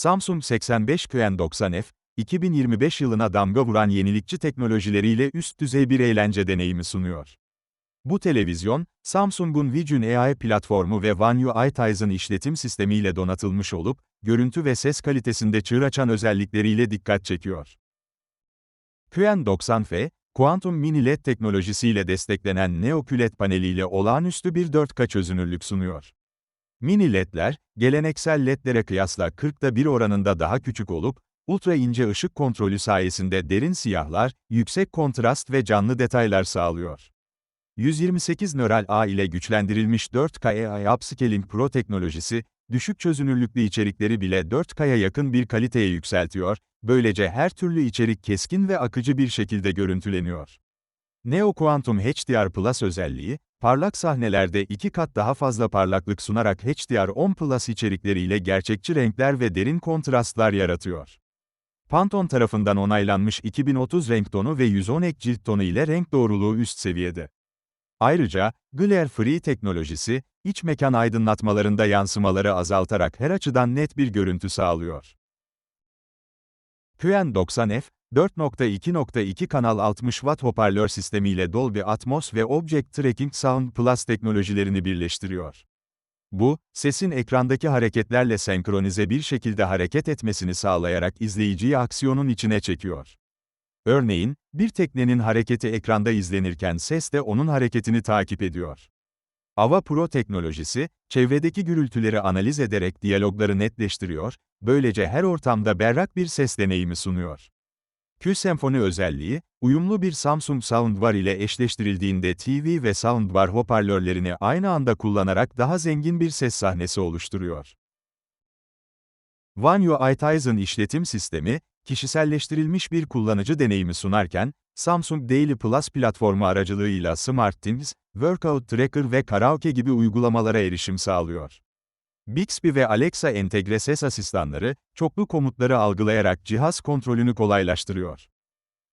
Samsung 85 QN90F, 2025 yılına damga vuran yenilikçi teknolojileriyle üst düzey bir eğlence deneyimi sunuyor. Bu televizyon, Samsung'un Vision AI platformu ve One UI Tizen işletim sistemiyle donatılmış olup, görüntü ve ses kalitesinde çığır açan özellikleriyle dikkat çekiyor. QN90F, Quantum Mini LED teknolojisiyle desteklenen Neo QLED paneliyle olağanüstü bir 4K çözünürlük sunuyor. Mini LED'ler, geleneksel LED'lere kıyasla 40'da 1 oranında daha küçük olup, ultra ince ışık kontrolü sayesinde derin siyahlar, yüksek kontrast ve canlı detaylar sağlıyor. 128 nöral ağ ile güçlendirilmiş 4K AI Upscaling Pro teknolojisi, düşük çözünürlüklü içerikleri bile 4K'ya yakın bir kaliteye yükseltiyor, böylece her türlü içerik keskin ve akıcı bir şekilde görüntüleniyor. Neo Quantum HDR Plus özelliği, parlak sahnelerde iki kat daha fazla parlaklık sunarak HDR10 Plus içerikleriyle gerçekçi renkler ve derin kontrastlar yaratıyor. Pantone tarafından onaylanmış 2030 renk tonu ve 110 ek cilt tonu ile renk doğruluğu üst seviyede. Ayrıca, Glare Free teknolojisi, iç mekan aydınlatmalarında yansımaları azaltarak her açıdan net bir görüntü sağlıyor. QN90F, 4.2.2 kanal 60 Watt hoparlör sistemiyle Dolby Atmos ve Object Tracking Sound Plus teknolojilerini birleştiriyor. Bu, sesin ekrandaki hareketlerle senkronize bir şekilde hareket etmesini sağlayarak izleyiciyi aksiyonun içine çekiyor. Örneğin, bir teknenin hareketi ekranda izlenirken ses de onun hareketini takip ediyor. Ava Pro teknolojisi, çevredeki gürültüleri analiz ederek diyalogları netleştiriyor, böylece her ortamda berrak bir ses deneyimi sunuyor. Q-Symphony özelliği, uyumlu bir Samsung Soundbar ile eşleştirildiğinde TV ve Soundbar hoparlörlerini aynı anda kullanarak daha zengin bir ses sahnesi oluşturuyor. One UI Tizen işletim sistemi, kişiselleştirilmiş bir kullanıcı deneyimi sunarken, Samsung Daily Plus platformu aracılığıyla SmartThings, Workout Tracker ve Karaoke gibi uygulamalara erişim sağlıyor. Bixby ve Alexa entegre ses asistanları, çoklu komutları algılayarak cihaz kontrolünü kolaylaştırıyor.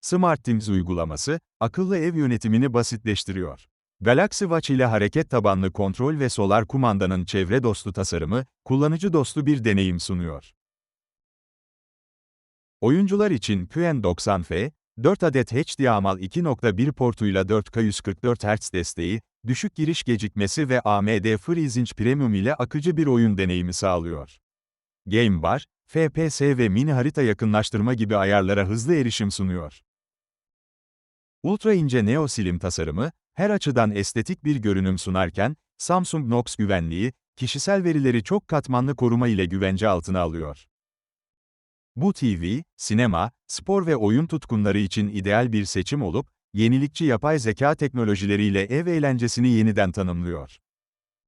SmartThings uygulaması, akıllı ev yönetimini basitleştiriyor. Galaxy Watch ile hareket tabanlı kontrol ve solar kumandanın çevre dostu tasarımı, kullanıcı dostu bir deneyim sunuyor. Oyuncular için QN90F, 4 adet HDMI 2.1 portuyla 4K 144 Hz desteği, düşük giriş gecikmesi ve AMD FreeSync Premium ile akıcı bir oyun deneyimi sağlıyor. Game Bar, FPS ve mini harita yakınlaştırma gibi ayarlara hızlı erişim sunuyor. Ultra ince Neo Slim tasarımı, her açıdan estetik bir görünüm sunarken, Samsung Knox güvenliği, kişisel verileri çok katmanlı koruma ile güvence altına alıyor. Bu TV, sinema, spor ve oyun tutkunları için ideal bir seçim olup, yenilikçi yapay zeka teknolojileriyle ev eğlencesini yeniden tanımlıyor.